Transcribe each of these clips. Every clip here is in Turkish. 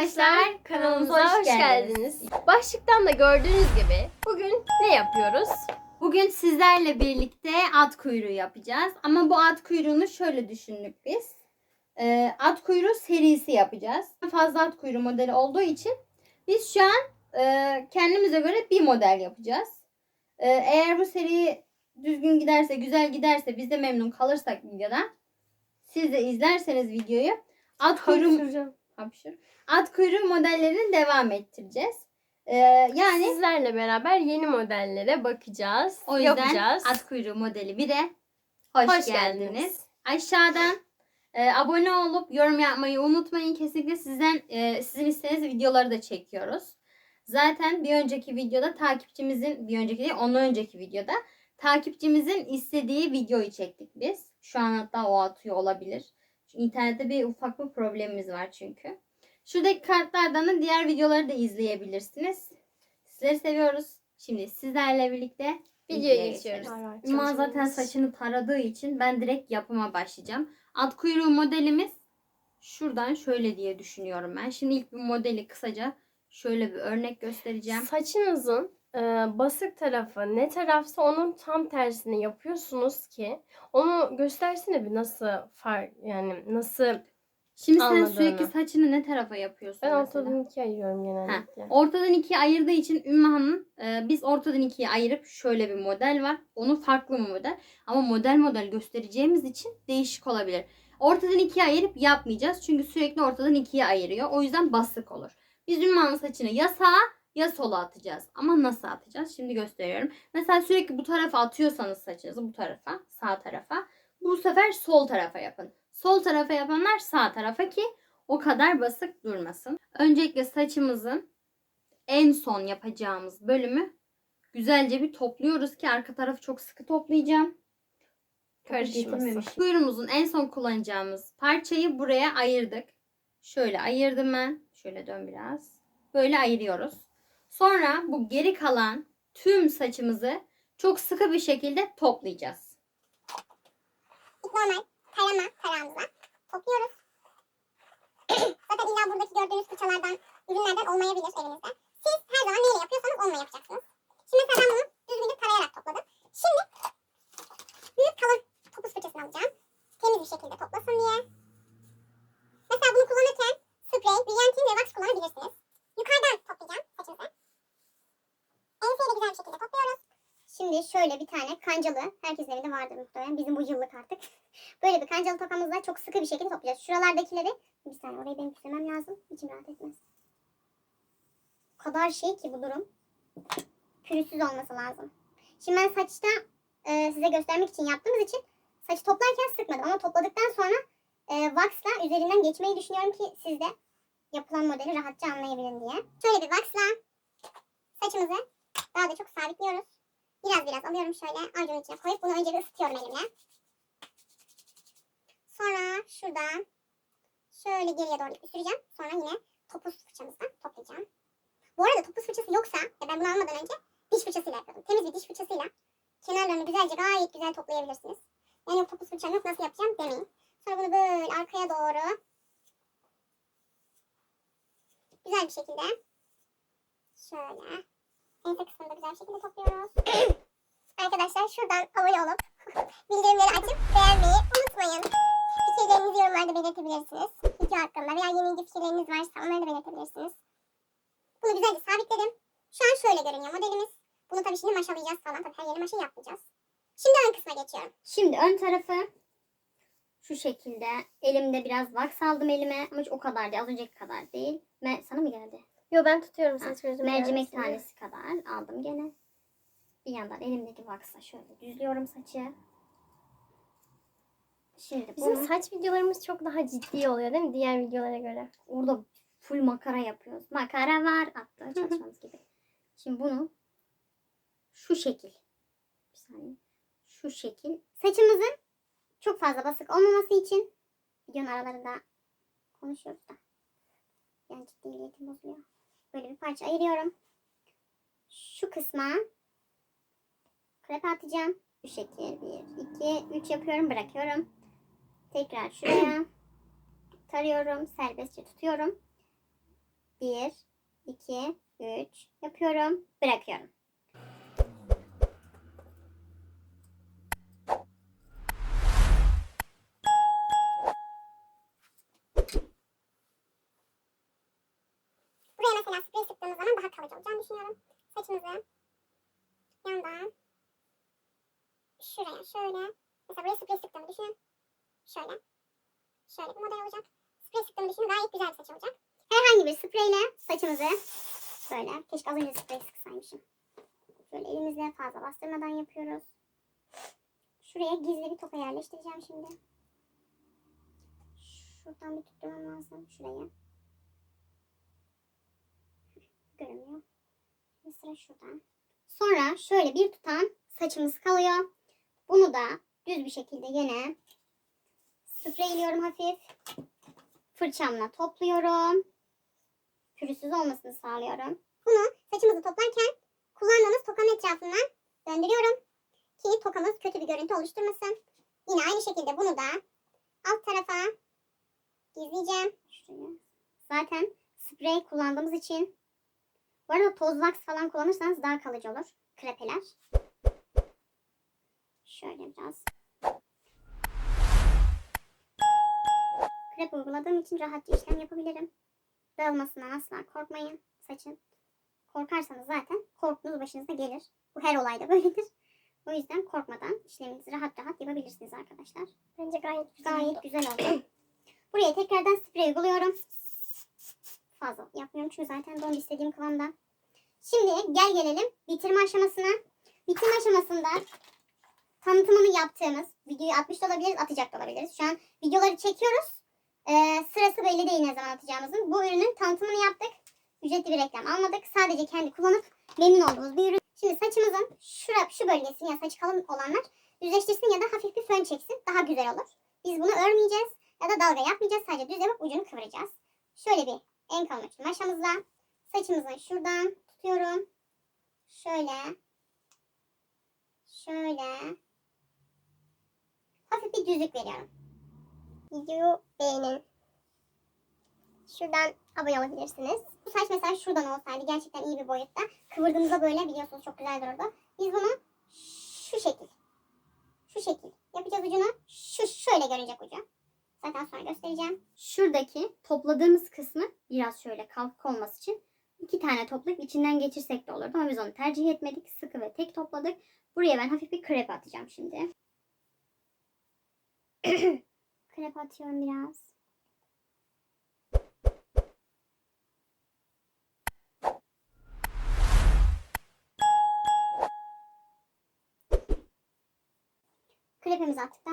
arkadaşlar, kanalımıza hoş geldiniz. Başlıktan da gördüğünüz gibi bugün ne yapıyoruz? Bugün sizlerle birlikte at kuyruğu yapacağız. Ama bu at kuyruğunu şöyle düşündük biz. Ee, at kuyruğu serisi yapacağız. Fazla at kuyruğu modeli olduğu için biz şu an e, kendimize göre bir model yapacağız. Ee, eğer bu seri düzgün giderse, güzel giderse, biz de memnun kalırsak videodan siz de izlerseniz videoyu at kuyruğu, Hapşır. at kuyruğu modellerini devam ettireceğiz. Ee, yani Sizlerle beraber yeni modellere bakacağız, O yüzden yapacağız. at kuyruğu modeli 1'e hoş, Hoş geldiniz. geldiniz. Aşağıdan e, abone olup yorum yapmayı unutmayın. Kesinlikle sizden e, sizin istediğiniz videoları da çekiyoruz. Zaten bir önceki videoda takipçimizin bir önceki değil ondan önceki videoda takipçimizin istediği videoyu çektik biz. Şu an hatta o atıyor olabilir. İnternette bir ufak bir problemimiz var çünkü. Şuradaki kartlardan da diğer videoları da izleyebilirsiniz. Sizleri seviyoruz. Şimdi sizlerle birlikte Videoya geçiyoruz. Ümman zaten saçını taradığı için ben direkt yapıma başlayacağım. At kuyruğu modelimiz şuradan şöyle diye düşünüyorum ben. Şimdi ilk bir modeli kısaca şöyle bir örnek göstereceğim. Saçınızın e, basık tarafı ne tarafsa onun tam tersini yapıyorsunuz ki onu göstersene bir nasıl fark yani nasıl Şimdi sen Anladığını. sürekli saçını ne tarafa yapıyorsun ben mesela? ortadan ikiye ayırıyorum genellikle. Ortadan ikiye ayırdığı için Ümmühan'ın e, biz ortadan ikiye ayırıp şöyle bir model var. Onun farklı bir model. Ama model model göstereceğimiz için değişik olabilir. Ortadan ikiye ayırıp yapmayacağız. Çünkü sürekli ortadan ikiye ayırıyor. O yüzden basık olur. Biz Ümmühan'ın saçını ya sağa ya sola atacağız. Ama nasıl atacağız? Şimdi gösteriyorum. Mesela sürekli bu tarafa atıyorsanız saçınızı bu tarafa, sağ tarafa. Bu sefer sol tarafa yapın. Sol tarafa yapanlar sağ tarafa ki o kadar basık durmasın. Öncelikle saçımızın en son yapacağımız bölümü güzelce bir topluyoruz ki arka tarafı çok sıkı toplayacağım. Karışmasın. Kuyruğumuzun en son kullanacağımız parçayı buraya ayırdık. Şöyle ayırdım ben. Şöyle dön biraz. Böyle ayırıyoruz. Sonra bu geri kalan tüm saçımızı çok sıkı bir şekilde toplayacağız. Normal tarama tarağımıza topluyoruz. Zaten illa buradaki gördüğünüz fırçalardan, ürünlerden olmayabilir elinizde. Siz her zaman neyle yapıyorsanız onunla yapacaksınız. Şimdi mesela ben bunu düzgünce tarayarak topladım. Şimdi büyük kalın topuz fırçasını alacağım. Temiz bir şekilde toplasın diye. Mesela bunu kullanırken sprey, brilyantin ve wax kullanabilirsiniz. Yukarıdan toplayacağım saçınızı. Enseyle güzel bir şekilde topluyoruz. Şimdi şöyle bir tane kancalı, herkesin evinde vardır muhtemelen. Bizim bu yıllık artık. Böyle bir kancalı tokamızla çok sıkı bir şekilde toplayacağız. Şuralardakileri, bir saniye orayı benim küflemem lazım. İçim rahat etmez. O kadar şey ki bu durum. Pürüzsüz olması lazım. Şimdi ben saçta e, size göstermek için yaptığımız için saçı toplarken sıkmadım. Ama topladıktan sonra e, wax'la üzerinden geçmeyi düşünüyorum ki siz de yapılan modeli rahatça anlayabilin diye. Şöyle bir wax'la saçımızı daha da çok sabitliyoruz. Biraz biraz alıyorum şöyle avucumun içine koyup bunu önce bir ısıtıyorum elimle. Sonra şuradan şöyle geriye doğru süreceğim. Sonra yine topuz fırçamızla toplayacağım. Bu arada topuz fırçası yoksa ya ben bunu almadan önce diş fırçasıyla yapıyordum. Temiz bir diş fırçasıyla kenarlarını güzelce gayet güzel toplayabilirsiniz. Yani yok topuz fırçam yok nasıl yapacağım demeyin. Sonra bunu böyle arkaya doğru güzel bir şekilde şöyle ense kısmını güzel şekilde topluyoruz. Arkadaşlar şuradan abone olup bildirimleri açıp beğenmeyi unutmayın. Fikirlerinizi yorumlarda belirtebilirsiniz. Video hakkında veya yeni ilgi fikirleriniz varsa onları da belirtebilirsiniz. Bunu güzelce sabitledim. Şu an şöyle görünüyor modelimiz. Bunu tabii şimdi maşalayacağız falan. Tabii her yeri maşa yapmayacağız. Şimdi ön kısma geçiyorum. Şimdi ön tarafı şu şekilde elimde biraz wax aldım elime ama hiç o kadar değil az önceki kadar değil. Me sana mı geldi? Yo ben tutuyorum saç gözümü Mercimek görmesin diye. tanesi kadar aldım gene. Bir yandan elimdeki waxla şöyle düzlüyorum saçı. Şimdi Bizim bunu saç videolarımız çok daha ciddi oluyor değil mi diğer videolara göre? orada full makara yapıyoruz. Makara var attığı çalışmamız gibi. Şimdi bunu şu şekil. Bir saniye. Şu şekil. Saçımızın çok fazla basık olmaması için videonun aralarında konuşuyoruz da. Yani ciddiyetim bozuluyor. Böyle bir parça ayırıyorum. Şu kısma krep atacağım. Bu şekil 1, 2, 3 yapıyorum bırakıyorum. Tekrar şuraya tarıyorum. Serbestçe tutuyorum. Bir, iki, üç. Yapıyorum. Bırakıyorum. Saçımızı yandan şuraya şöyle. Mesela buraya sprey sıktığımı düşünün. Şöyle. Şöyle bir model olacak. Sprey sıktığımı düşünün. Gayet güzel bir saç olacak. Herhangi bir spreyle saçımızı böyle. Keşke az önce sprey sıksaymışım. Şöyle elimizle fazla bastırmadan yapıyoruz. Şuraya gizli bir toka yerleştireceğim şimdi. Şuradan bir tutturmam lazım. Şuraya. Görünmüyor. Şimdi sıra şuradan. Sonra şöyle bir tutam saçımız kalıyor. Bunu da düz bir şekilde yine spreyliyorum hafif. Fırçamla topluyorum. Pürüzsüz olmasını sağlıyorum. Bunu saçımızı toplarken kullandığımız tokanın etrafından döndürüyorum. Ki tokamız kötü bir görüntü oluşturmasın. Yine aynı şekilde bunu da alt tarafa gizleyeceğim. Zaten sprey kullandığımız için bu arada toz wax falan kullanırsanız daha kalıcı olur. Krepeler. Şöyle biraz. Krep uyguladığım için rahatça işlem yapabilirim. Dağılmasından asla korkmayın saçın. Korkarsanız zaten korktuğunuz başınıza gelir. Bu her olayda böyledir. O yüzden korkmadan işleminizi rahat rahat yapabilirsiniz arkadaşlar. Bence gayet güzel. Gayet güzel oldu. Buraya tekrardan sprey uyguluyorum. Yapmıyorum çünkü zaten don istediğim kıvamda. Şimdi gel gelelim bitirme aşamasına. Bitirme aşamasında tanıtımını yaptığımız videoyu atmış da olabiliriz, atacak da olabiliriz. Şu an videoları çekiyoruz. Ee, sırası belli değil ne zaman atacağımızın. Bu ürünün tanıtımını yaptık. Ücretli bir reklam almadık. Sadece kendi kullanıp memnun olduğumuz bir ürün. Şimdi saçımızın şura, şu bölgesini ya saç kalın olanlar düzleştirsin ya da hafif bir fön çeksin. Daha güzel olur. Biz bunu örmeyeceğiz ya da dalga yapmayacağız. Sadece düz yapıp ucunu kıvıracağız. Şöyle bir en kalın uçlu maşamızla saçımızı şuradan tutuyorum. Şöyle. Şöyle. Hafif bir düzlük veriyorum. Videoyu beğenin. Şuradan abone olabilirsiniz. Bu saç mesela şuradan olsaydı gerçekten iyi bir boyutta. Kıvırdığımızda böyle biliyorsunuz çok güzel dururdu. Biz bunu şu şekil. Şu şekil. Yapacağız ucunu. Şu şöyle görecek ucu. Zaten sonra göstereceğim. Şuradaki topladığımız kısmı biraz şöyle kalkık olması için iki tane toplayıp içinden geçirsek de olurdu. Ama biz onu tercih etmedik. Sıkı ve tek topladık. Buraya ben hafif bir krep atacağım şimdi. krep atıyorum biraz.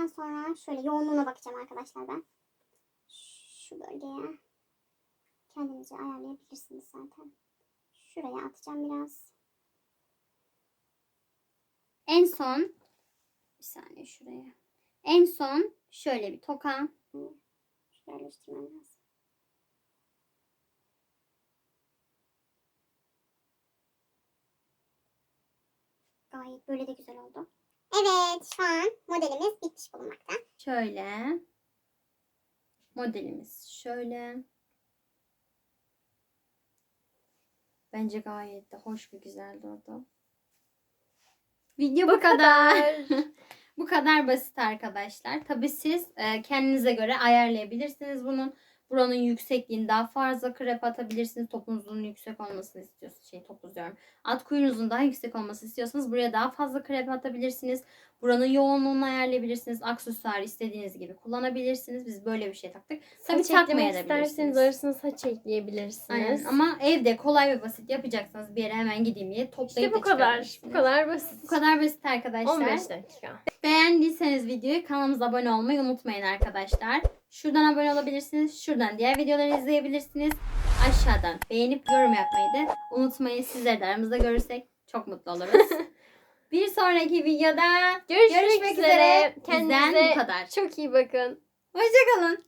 Attıktan sonra şöyle yoğunluğuna bakacağım arkadaşlar ben. Şu bölgeye kendinize ayarlayabilirsiniz zaten. Şuraya atacağım biraz. En son bir saniye şuraya. En son şöyle bir toka. Yerleştirmem lazım. Gayet böyle de güzel oldu. Evet şu an modelimiz bitmiş bulunmakta. Şöyle. Modelimiz şöyle. Bence gayet de hoş ve güzel durdu. Video bu kadar. bu kadar basit arkadaşlar. Tabii siz e, kendinize göre ayarlayabilirsiniz bunun. Buranın yüksekliğini daha fazla krep atabilirsiniz. Topunuzun yüksek olmasını istiyorsunuz. Şey topuz diyorum. Alt kuyunuzun daha yüksek olmasını istiyorsanız buraya daha fazla krep atabilirsiniz. Buranın yoğunluğunu ayarlayabilirsiniz. Aksesuar istediğiniz gibi kullanabilirsiniz. Biz böyle bir şey taktık. Tabii Saç eklemek takmayabilirsiniz. isterseniz arasına saç ekleyebilirsiniz. Aynen. Ama evde kolay ve basit yapacaksanız bir yere hemen gideyim diye toplayıp işte bu da kadar. Bu kadar basit. Bu kadar basit arkadaşlar. 15 dakika. Beğendiyseniz videoyu kanalımıza abone olmayı unutmayın arkadaşlar. Şuradan abone olabilirsiniz. Şuradan diğer videoları izleyebilirsiniz. Aşağıdan beğenip yorum yapmayı da unutmayın. Sizleri de aramızda görürsek çok mutlu oluruz. bir sonraki videoda Görüşmek, görüşmek üzere. üzere. Bizden Kendinize bu kadar. çok iyi bakın. Hoşçakalın.